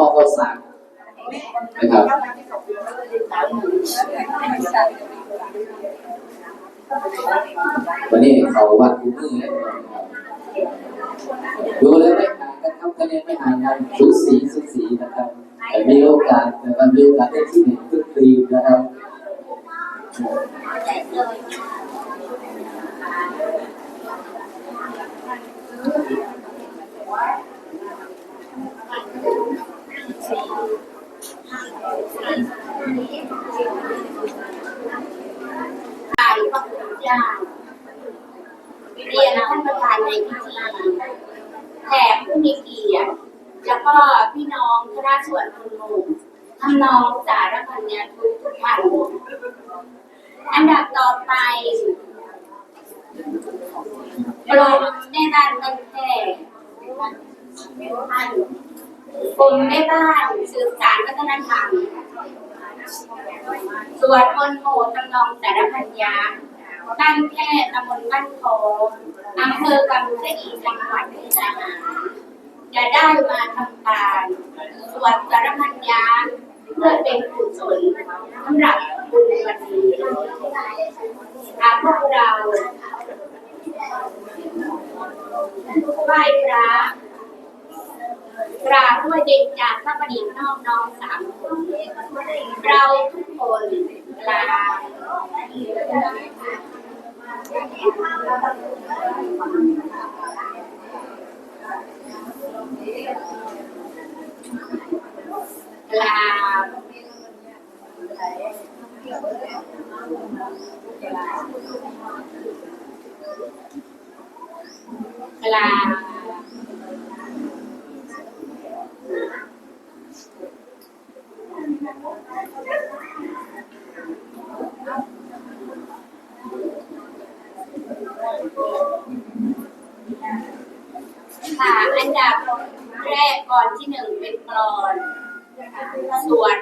ม้อข้าวสารนะครับวันนี้เขาวัดมือเลยดูเลยไม่ห่างกันครับคะแนนไม่ห่างกันสูสีสูสีนะครับแต่มีโอกาสนะครับมีโอกาสได้ที่หนึ่งทุกทีนะครับ ขายพระคุณเจ้าเรียนท่านประธานในพิธีแขกผู้มีเกียรติแล้วก็พี่น้องคณะส่วนคุณหมู่ทำนองสารพันยาทุกทุกท่านอันดับต่อไปกรมแม่บ้านบ้านแค่ กรมแม่บ้านสื่อสารวัฒนธรรมสวดมนต์โหตำนองสารพันยาบ้านแค่ตำบลบ้านโพอำเภอกำมะอีจังหวัดมุกดาหาจะได้มาทำการสวดสารพันยาเพื่อเป็นกุศลสำหรับบุญวันนี้หาพวกเราไหว้พระ ราด้วยเด็กจากพระประดิษฐ์นอกน้องสามคนเราทุกคนลาลาลา ค่ะ อันดับแรกกรอนที่หนึ่งเป็นกรอน ส่วน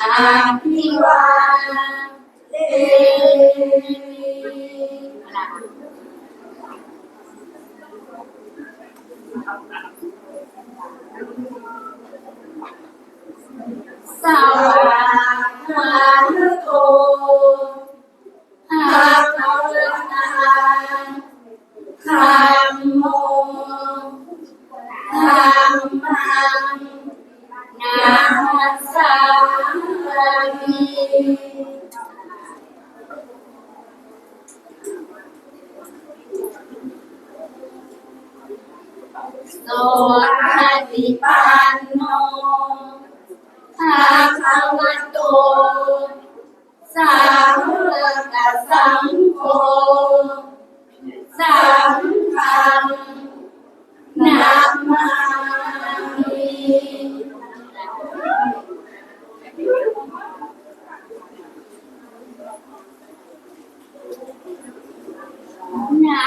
อาภิวาเทสวาคาโตภะคะวะตาธัมโมธัมมัง นามัสสามิโสภะติปันโนภะคะวะโต สาวกสังโฆสังฆังนามามิ นะ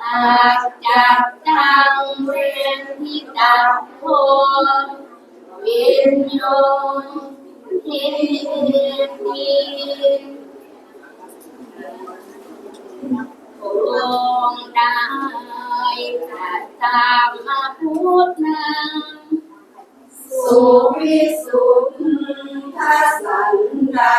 ติโกอาจักตังเวทิตาโควิญโยทิติองค์ได้พระธรรมพุทธังสุวิสุทธสันดา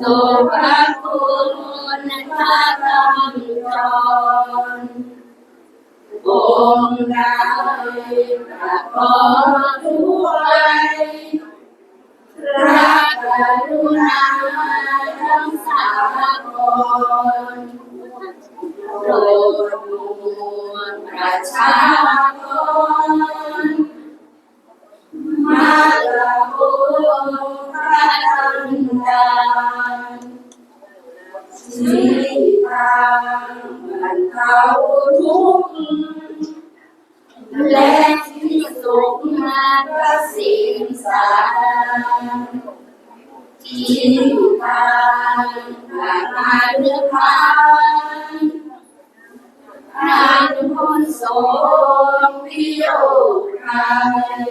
วลเรื่องพระคุณพระธรรมจรองค์ใดประกอบด้วยพระกรุณาทั้งสากลโปรดมวลประชากร และที่สุขมาพระสิงสารที่ทางพระมาเรือพานทานคนสมพิโยไทย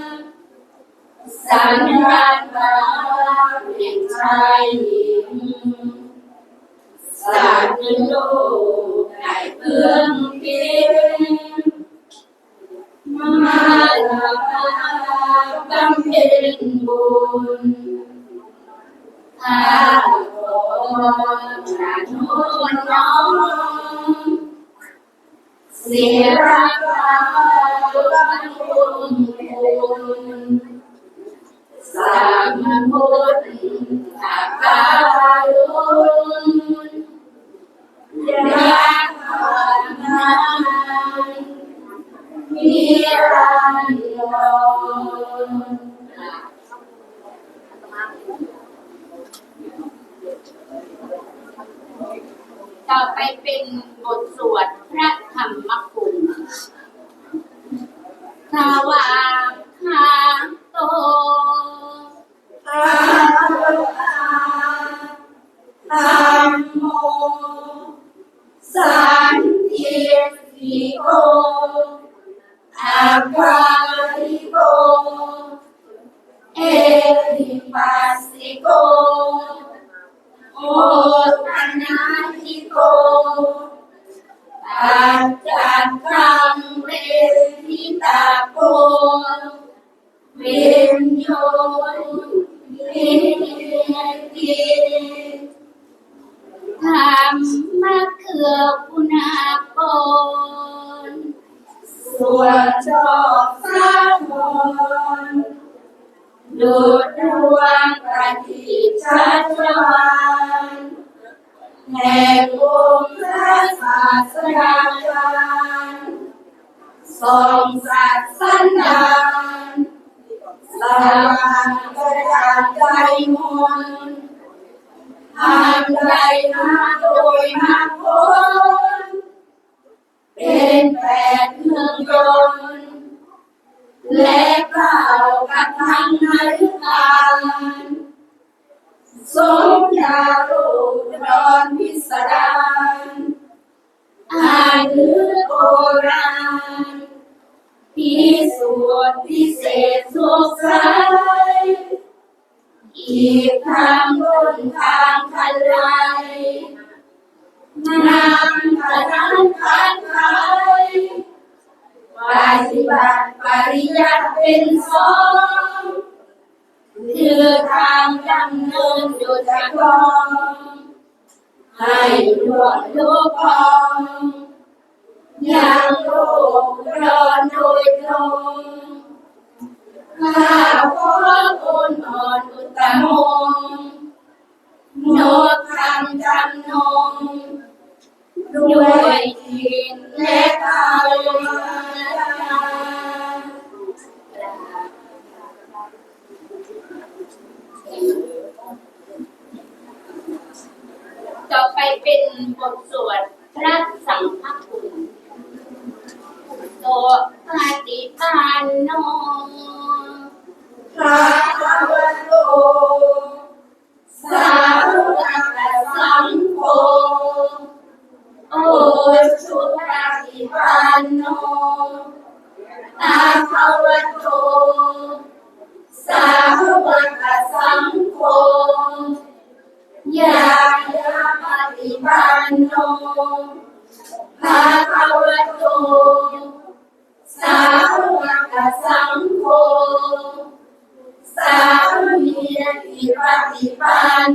อมเป็นจากที่พระจาสุจาระมีมนต์ใสเห็นเหตุที่ไกลยังใจยารเป็นชายหญิงสัตว์โลกได้เพื่องพิมมาลาบำเพ็ญบุญข้าขอพระโน้นน้อมเสียราคาบังคุณคุณ สามพุทธ ปัสสิโกโอตันนาทิโกอาจัตตังเวทิตาโกเวนโยวิติธรรมะเคือคุณาปนส่วนชอบสาธร ดุจดวงประทีปชัชวานแห่งองค์พระศาสดาจารย์ทรงสัตย์สันดานสร้างกระดาษใจมนทางใจมาโดยมาพ้นเป็นแปดเมืองยนต์ และเก่าวกับทางนายการสมยาลูกดอนพิสดารอ่านเนื้อโบราณพิสูจน์พิเศษสุขใสอีกทางต้นทางทันไรนางขนันขันไขป ฏิบัติปริยัติเป็นสองคือทางดำเนินอยู่จากกองให้รวดโลกกองยังโลกร้อนโดยตรงข้าขอคุณอ่อนอุตตมงโนคำจำนง ด้วยจินและกายต่อไปเป็นบทสวดพระ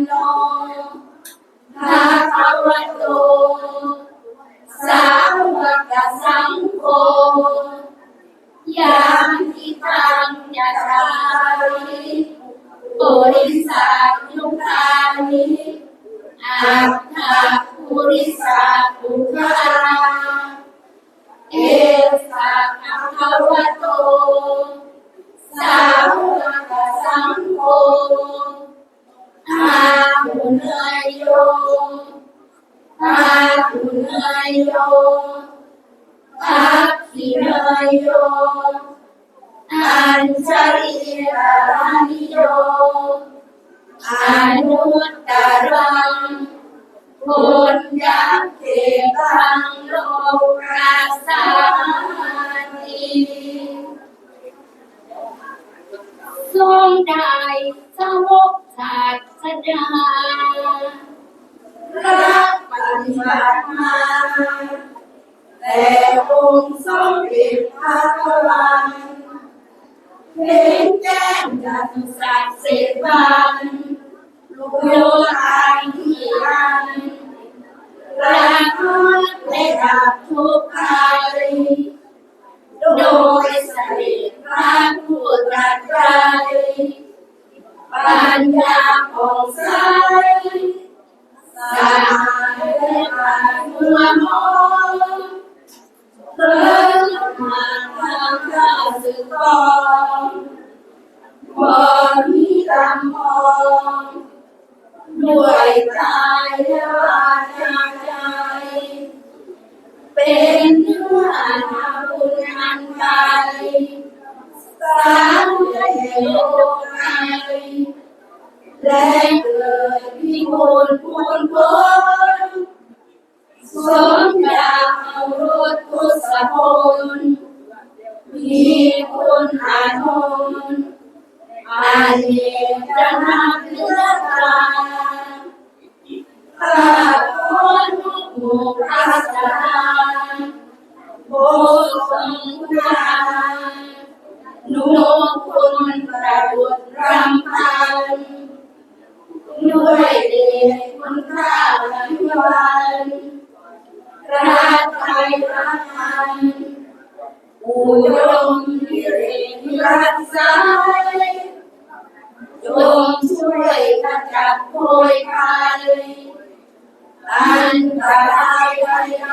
โนภาควโตสาวกสังโฆยามทิตังยะทาริปุริสัยุคานิอัตถะปุริสัปุคาเอสะนะภะวโตสาวกสังโฆ อาหุเนยโยอาหุเนยโยทักขิเนยโยอัญชริรานิโยอนุตตรังพุญญาเกตังโลกัสสานิ ทรงได้สวกศาสดาพระปฏิบัติมาแต่องค์ทรงเป็นพระกลังเห็นแจ้งจันทร์สักดิ์สิทธิ์บันลูกโลกา ญญาของใสสายและผ่านเมื่อมองเพิ่มมาทางข้าสึกกองบริกรรมมองด้วยกายและวาจาใจ เป็นเนื้อนาบุญอันใดสามในโลก แอุดมวิเรศรักษาจงช่วยขจัดโพยภัยอันตรายใด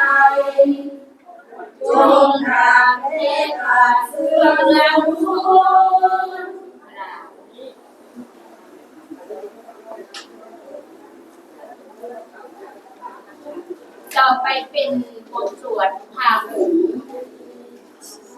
ๆจงรักเทขาดเสื่อมแล้วทุกต่อไปเป็นบทสวดพาหุ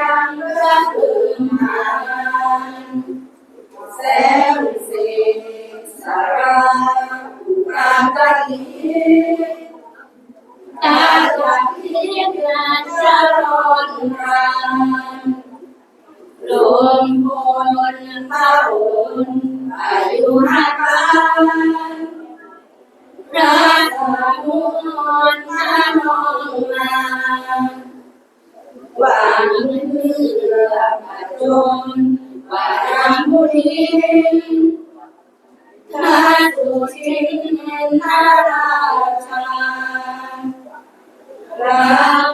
จิรังระอึมมันแสงสีสาราปรากติตาลักเทียนราชรอนรันรวมพลพระอุ่นอายุห้าพันพระสมุนพระนองมา หวังเพื่อพระจนวารามุนีพระสุชินนาราชาพระ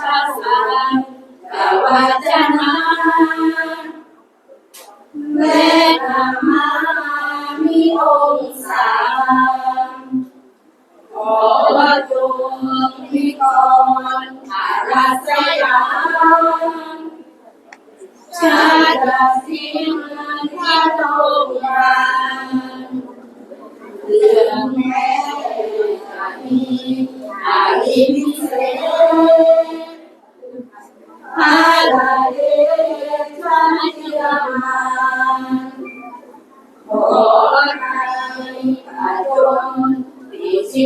ชะสังกวัจนาเวทมามิองสามขอจงพิกรอาราสยามชาดาสิง ปิ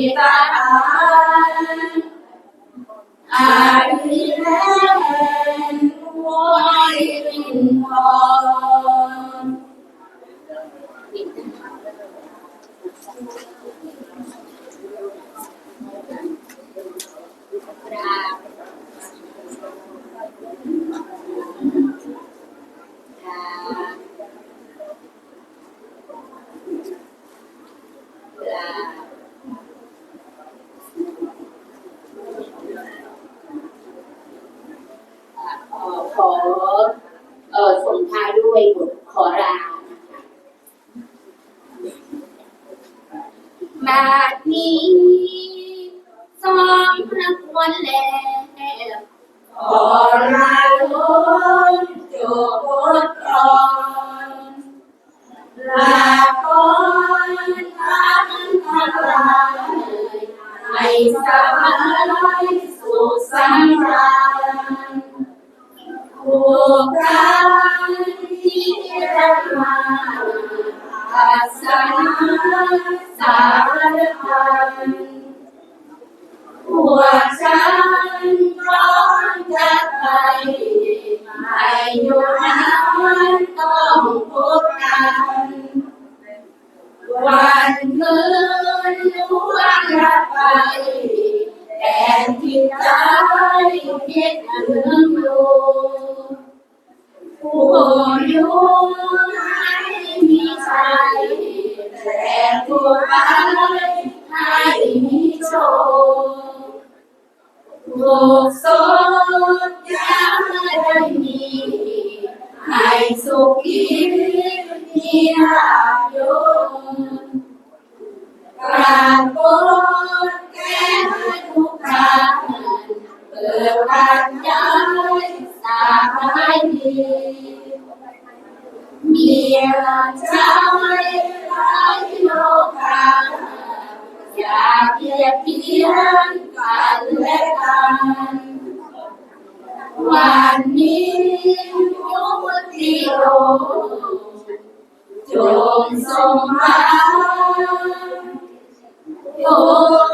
ขอเอ่อส่งท้ายด้วยบทขอรามาดนี้สองพระควรแล้วขอ ปิดการย้ายสายดีมีราชายร้ายโลกาอย่าเกียดเพียนกันและกันวันนี้ยุติโลจงสมมาโย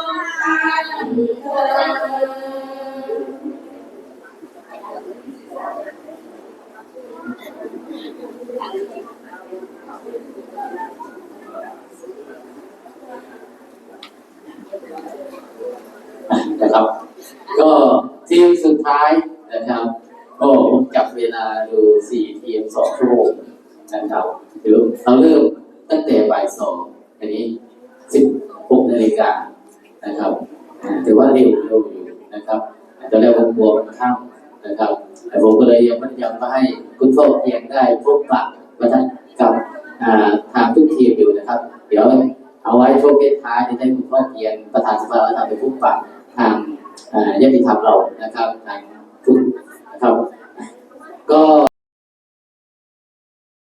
กันเถิด นะครับ ก็ทีมสุดท้ายนะครับก็ผมจับเวลาดูสี่ทีมสองชั่วโมงนะครับเดี๋ยวเราเริ่มตั้งแต่บ่ายสองอันนี้สิบหกนาฬิกานะครับถือว่าเร็วเร็วอยู่นะครับตอนแรกผมกลัวมันข้าม นะครับผมก็เลยยังไม่ยังมาให้คุณโซ่เพียงได้พบปะประทักับอ่าทางทุกทีมอยู่นะครับ เดี๋ยวเอาไว้ช่วงท้ายจะได้คุณพ่อเพียงประธานสภาวัฒนธรรมไปพบปะทางอ่าญาติธรรมเรานะครับทางทุกนะครับก็